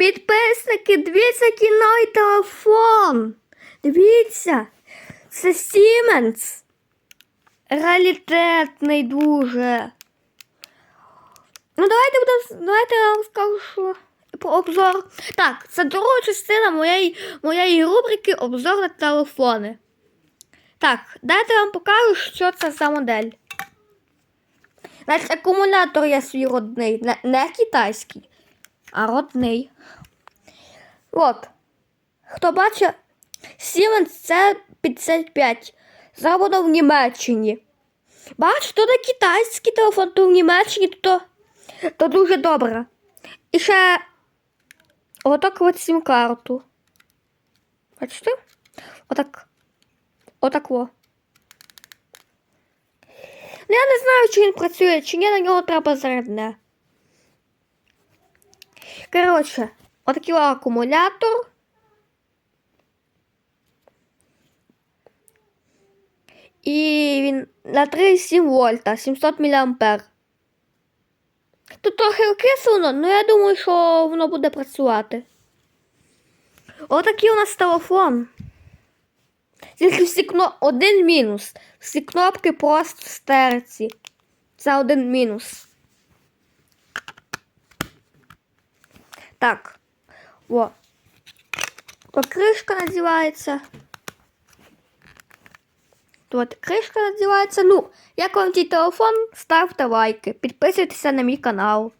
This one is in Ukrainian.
Підписники, дивіться, який новий телефон. Дивіться, це Siemens. Реалітетний дуже. Ну, давайте будемо. Давайте я вам скажу, що про обзор. Так, це друга частина моєї, моєї рубрики обзор на телефони. Так, дайте я вам покажу, що це за модель. Значить, акумулятор є свій родний, не, не китайський, а родний. От. Хто бачить, Siemens це 55. Зроблено в Німеччині. Бачите, то не китайський телефон, то в Німеччині, то, то дуже добре. І ще отак от сім-карту. Бачите? Отак. Отак во. Ну, я не знаю, чи він працює, чи ні, на нього треба зарядне. Коротше, отакий акумулятор. І він на 3,7 вольта, 700 мА. Тут трохи окислено, але я думаю, що воно буде працювати. Отакий у нас телефон. Тільки всі кно... один мінус. Всі кнопки просто стерці. Це один мінус. Так. О. Тут кришка надівається. Тут кришка надівається. Ну, як вам цей телефон, ставте лайки, підписуйтеся на мій канал.